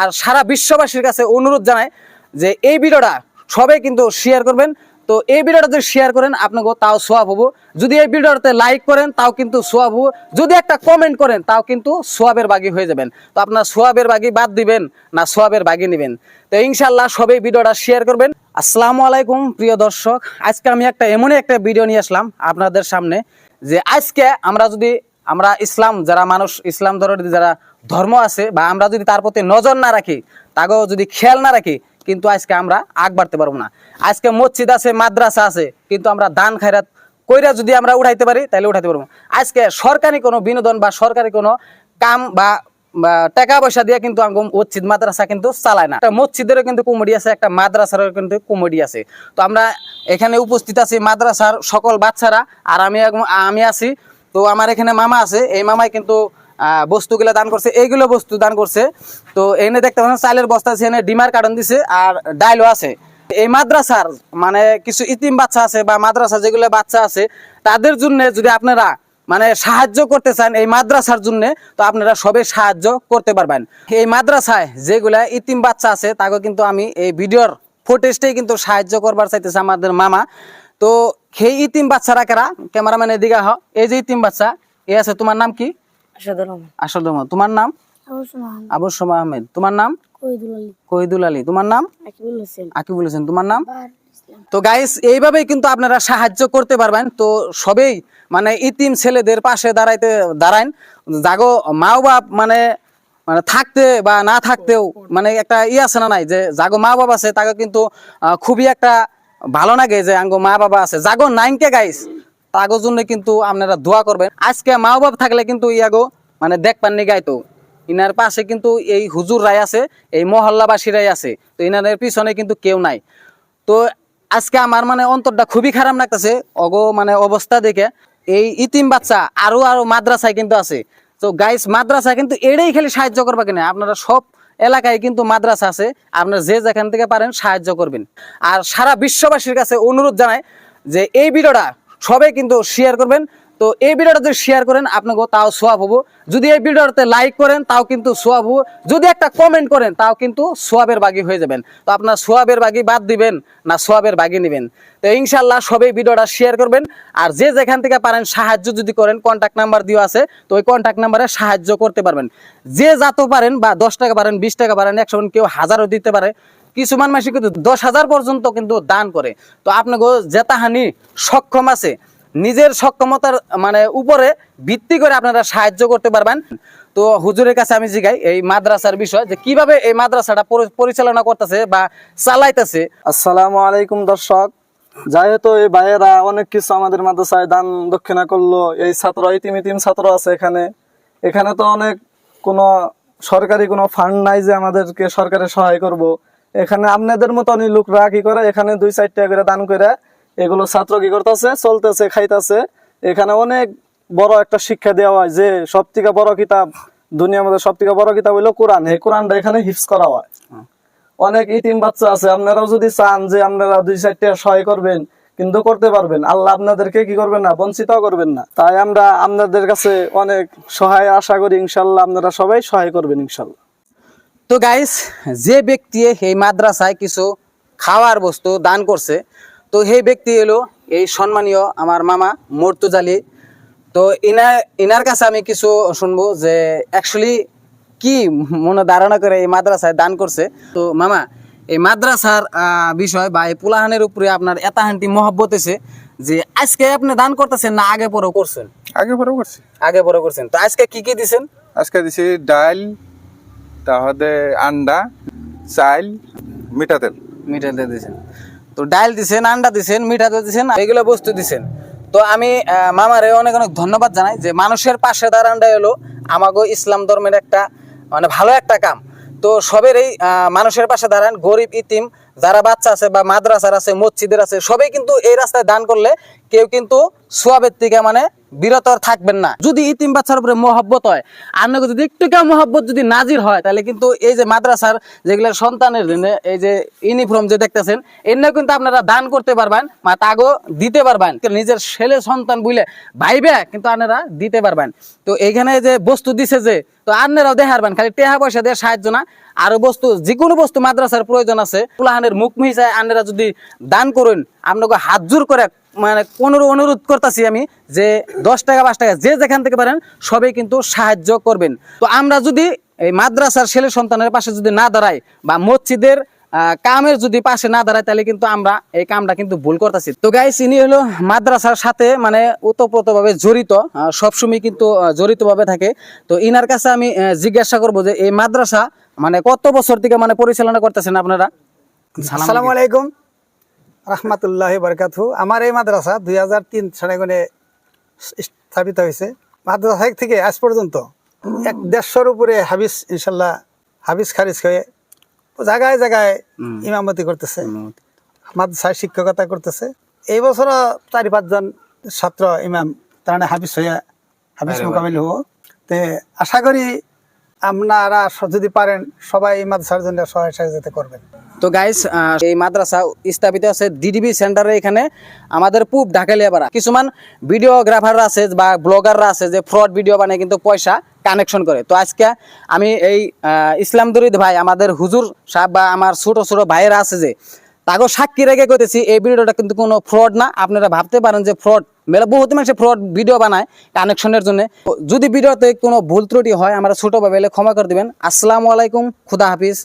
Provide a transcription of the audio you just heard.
আর সারা বিশ্ববাসীর কাছে অনুরোধ জানায় যে এই ভিডিওটা সবাই কিন্তু শেয়ার করবেন। তো এই ভিডিওটা যদি শেয়ার করেন, আপনাকে তাও সোয়াব হব। যদি এই ভিডিওটাতে লাইক করেন, তাও কিন্তু সোয়াব হব। যদি একটা কমেন্ট করেন, তাও কিন্তু সোয়াবের বাগি হয়ে যাবেন। তো আপনার সোয়াবের বাগি বাদ দিবেন না, সোয়াবের বাগি নেবেন। তো ইনশাল্লাহ সবাই ভিডিওটা শেয়ার করবেন। আসসালামু আলাইকুম, প্রিয় দর্শক। আজকে আমি একটা এমনই একটা ভিডিও নিয়ে আসলাম আপনাদের সামনে যে আজকে আমরা যদি, আমরা ইসলাম, যারা মানুষ, ইসলাম ধর্মের যারা ধর্ম আছে বা আমরা যদি তার প্রতি নজর না রাখি, তাকেও যদি খেয়াল না রাখি, কিন্তু আজকে আমরা আগ বাড়তে পারব না। আজকে মসজিদ আছে, মাদ্রাসা আছে, কিন্তু আমরা দান খায়রাত কইরা যদি আমরা উঠাইতে পারি তাহলে উঠাইতে পারব আজকে সরকারি কোনো বিনোদন বা সরকারি কোনো কাম বা টাকা পয়সা দিয়ে কিন্তু মসজিদ, মাদ্রাসা কিন্তু চালায় না। একটা মসজিদেরও কিন্তু কমেডি আছে, একটা মাদ্রাসারও কিন্তু কমেডি আছে। তো আমরা এখানে উপস্থিত আছি মাদ্রাসার সকল বাচ্চারা, আর আমি আমি আছি, তো আমার এখানে মামা আছে, এই মামাই কিন্তু বস্তুগুলো দান করছে, এইগুলো বস্তু দান করছে। তো এনে দেখতে পাচ্ছেন, চালের বস্তা আছে, এনে ডিমার কার্টন দিছে, আর ডাইলও আছে। এই মাদ্রাসার মানে কিছু ইতিম বাচ্চা আছে বা মাদ্রাসা যেগুলো বাচ্চা আছে, তাদের জন্য যদি আপনারা মানে সাহায্য করতে চান এই মাদ্রাসার জন্য, তো আপনারা সবে সাহায্য করতে পারবেন। এই মাদ্রাসায় যেগুলা ইতিম বাচ্চা আছে, তাকে কিন্তু আমি এই ভিডিওর ফুটেজটাই কিন্তু সাহায্য করবার চাইতেছে আমাদের মামা। তো সেই ইতিম বাচ্চারা কারা? ক্যামেরাম্যানের দিকে হ এই যে ইতিম বাচ্চা, এ আছে, তোমার নাম কি? আসাদুর রহমান তোমার নাম? আবু সোমা আহমেদ তোমার নাম? কহিদুল আলী। তোমার নাম? আকিবুল হোসেন। তোমার নাম? তো গাইস এইভাবেই কিন্তু আপনারা সাহায্য করতে পারবেন। তো সবেই মানে ইতিম ছেলেদের পাশে দাঁড়াইতে দাঁড়ান জাগো মা বাপ মানে মানে থাকতে বা না থাকতেও মানে একটা ই আছে না নাই যে জাগো মা বাবা আছে তাকে কিন্তু আহ, খুবই একটা ভালো লাগে যে আঙ্গো মা বাবা আছে। জাগো নাইনকে গাইস তাগো জন্য কিন্তু আপনারা দোয়া করবেন। আজকে মা বাপ থাকলে কিন্তু ইয়াগো মানে দেখ পাননি গাইতো। ইনার পাশে কিন্তু এই হুজুর রায় আছে, এই মহল্লাবাসী মহল্লাবাসীরাই আছে। তো ইনারের পিছনে কিন্তু কেউ নাই। তো আজকে আমার মানে অন্তরটা খুবই খারাপ লাগতেছে। অগো মানে অবস্থা দেখে এই ইতিম বাচ্চা আরও আরও মাদ্রাসায় কিন্তু আছে। তো গাইস মাদ্রাসা কিন্তু এটাই খালি সাহায্য করবা কিনা? আপনারা সব এলাকায় কিন্তু মাদ্রাসা আছে। আপনারা যে যেখান থেকে পারেন সাহায্য করবেন। আর সারা বিশ্ববাসীর কাছে অনুরোধ জানাই যে এই ভিডিওটা সবাই কিন্তু শেয়ার করবেন। তো এই ভিডিওটা যদি শেয়ার করেন, আপনাকে তাও সোয়াব হব। যদি এই ভিডিওটাতে লাইক করেন, তাও কিন্তু সোয়াব হব। যদি একটা কমেন্ট করেন, তাও কিন্তু সোয়াবের বাগি হয়ে যাবেন। তো আপনার সোয়াবের বাগি বাদ দিবেন, না সোয়াবের বাগি নেবেন। তো ইনশাল্লাহ সবাই ভিডিওটা শেয়ার করবেন। আর যে যেখান থেকে পারেন, সাহায্য যদি করেন কন্ট্যাক্ট নাম্বার দিয়ে আছে, তো ওই কন্ট্যাক্ট নাম্বারে সাহায্য করতে পারবেন। যে যাতে পারেন বা দশ টাকা পারেন, বিশ টাকা পারেন, একশো কেউ হাজারও দিতে পারে। কিছুমান মাসে কিন্তু দশ হাজার পর্যন্ত কিন্তু দান করে। তো আপনাকে জেতাহানি সক্ষম আছে। নিজের সক্ষমতার মানে উপরে ভিত্তি করে আপনারা সাহায্য করতে পারবেন। তো হুজুরের কাছে আমি জিগাই এই মাদ্রাসার বিষয় যে কীভাবে এই মাদ্রাসাটা পরিচালনা করতেছে বা চালাইতেছে। আসসালামু আলাইকুম দর্শক। যেহেতু এই ভাইয়েরা অনেক কিছু আমাদের মাদ্রাসায় দান দক্ষিণা করল। এই ছাত্র ইতিম ইতিম ছাত্র আছে এখানে। এখানে তো অনেক কোনো সরকারি কোনো ফান্ড নাই যে আমাদেরকে সরকারে সহায় করব। এখানে আপনাদের মতনই লোকরা কি করে এখানে দুই চার টাকা করে দান করে এগুলো ছাত্র কি করতেছে? চলতেছে খাইতেছে। এখানে অনেক বড় একটা শিক্ষা দেওয়া হয় যে সব থেকে বড় কিতাব দুনিয়ার মধ্যে সব থেকে বড় কিতাব হইল কোরআন। এই কোরআনটা এখানে হিফজ করা হয়। অনেক ইতিম বাচ্চা আছে আপনারাও যদি চান যে আপনারা দুই চারটা সহায় করবেন কিন্তু করতে পারবেন। আল্লাহ আপনাদেরকে কি করবেন না বঞ্চিত করবেন না। তাই আমরা আপনাদের কাছে অনেক সহায় আশা করি ইনশাল্লাহ আপনারা সবাই সহায় করবেন ইনশাল্লাহ। তো গাইস যে ব্যক্তি এই মাদ্রাসায় কিছু খাওয়ার বস্তু দান করছে তো সেই ব্যক্তি এলো এই সম্মানীয় আমার মামা মর্তুজালি তো ইনার ইনার কাছে আমি কিছু শুনব যে অ্যাকচুয়ালি কি মনে ধারণা করে এই মাদ্রাসায় দান করছে। তো মামা এই মাদ্রাসার বিষয় বা এই পুলাহানের উপরে আপনার এতাহান্তি মহব্বত এসে যে আজকে আপনি দান করতেছেন না আগে পরেও করছেন? আগে পরে করছি। আগে পরে করছেন। তো আজকে কি কি দিছেন? আজকে দিছি ডাল তাহলে আন্ডা চাল মিঠা তেল। মিঠা দিয়ে দিছেন। তো ডাল দিছেন, আন্ডা দিছেন, মিঠা দিয়ে দিছেন এগুলো বস্তু দিছেন। তো আমি মামারে অনেক অনেক ধন্যবাদ জানাই যে মানুষের পাশে দাঁড়ানটা হলো আমাগো ইসলাম ধর্মের একটা মানে ভালো একটা কাম। তো সবেরই মানুষের পাশে দাঁড়ান, গরিব, ইতিম, যারা বাচ্চা আছে বা মাদ্রাসার আছে, মসজিদের আছে, সবাই কিন্তু এই রাস্তায় দান করলে কেউ কিন্তু সোয়াবের থেকে মানে বিরত থাকবেন না। যদি ইতিম বাচ্চার উপরে মহব্বত হয় আপনাকে যদি একটু কেউ মহব্বত যদি নাজির হয়, তাহলে কিন্তু এই যে মাদ্রাসার যেগুলো সন্তানের জন্য এই যে ইউনিফর্ম যে দেখতেছেন এমনিও কিন্তু আপনারা দান করতে পারবেন, বা তাগো দিতে পারবেন। নিজের ছেলে সন্তান বুঝলে ভাইবে, কিন্তু আপনারা দিতে পারবেন। তো এইখানে যে বস্তু দিছে যে, তো আপনারাও দেখারবেন খালি টেহা পয়সা দিয়ে সাহায্য না। আরও বস্তু যে কোনো বস্তু মাদ্রাসার প্রয়োজন আছে পুলাহানের মুখ মিশায় আপনারা যদি দান করুন, আপনাকে হাত জোর করে মানে কোনো অনুরোধ করতেছি আমি যে দশ টাকা, পাঁচ টাকা যে যেখান থেকে পারেন সবাই কিন্তু সাহায্য করবেন। তো আমরা যদি এই মাদ্রাসার ছেলে সন্তানের পাশে যদি না দাঁড়াই বা মসজিদের কামের যদি পাশে না দাঁড়ায় তাহলে কিন্তু আমরা এই কামটা কিন্তু ভুল করতেছি। তো গাইস ইনি হলো মাদ্রাসার সাথে মানে ওতপ্রোতভাবে জড়িত সবসময় কিন্তু জড়িত ভাবে থাকে। তো ইনার কাছে আমি জিজ্ঞাসা করব যে এই মাদ্রাসা মানে কত বছর থেকে মানে পরিচালনা করতেছেন আপনারা? আসসালামু আলাইকুম। রহমতুল্লাহ বরকাতু আমার এই মাদ্রাসা দুই হাজার তিন সালে স্থাপিত হয়েছে। মাদ্রাসা থেকে আজ পর্যন্ত এক দেড়শোর উপরে হাবিস ইনশাল্লাহ হাবিস খারিজ হয়ে জায়গায় জায়গায় ইমামতি করতেছে। মাদ্রাসায় শিক্ষকতা করতেছে। এই বছরও চারি পাঁচজন ছাত্র ইমাম তার হাবিস হয়ে হাবিস মোকাবিল হব। তে আশা করি আপনারা যদি পারেন সবাই এই মাদ্রাসার জন্য সহায় সহযোগিতা করবেন। তো গাইস এই মাদ্রাসা স্থাপিত আছে ডিডিবি সেন্টারে এখানে। আমাদের পূব ঢাকালিয়াপাড়া কিছুমান ভিডিওগ্রাফাররা আছে বা ব্লগাররা আছে যে ফ্রড ভিডিও বানায় কিন্তু পয়সা কানেকশন করে। তো আজকে আমি এই ইসলাম দরিদ ভাই, আমাদের হুজুর সাহেব বা আমার ছোট ছোট ভাইয়েরা আছে যে তাকে সাক্ষী রেখে কইতেছি, এই ভিডিওটা কিন্তু কোনো ফ্রড না। আপনারা ভাবতে পারেন যে ফ্রড মেলা বহুত মানুষ ফ্রড ভিডিও বানায় কানেকশনের জন্য। যদি ভিডিওতে কোনো ভুল ত্রুটি হয়, আমরা ছোট ভাবে ক্ষমা করে দিবেন। আসসালামু আলাইকুম, খুদা হাফিজ।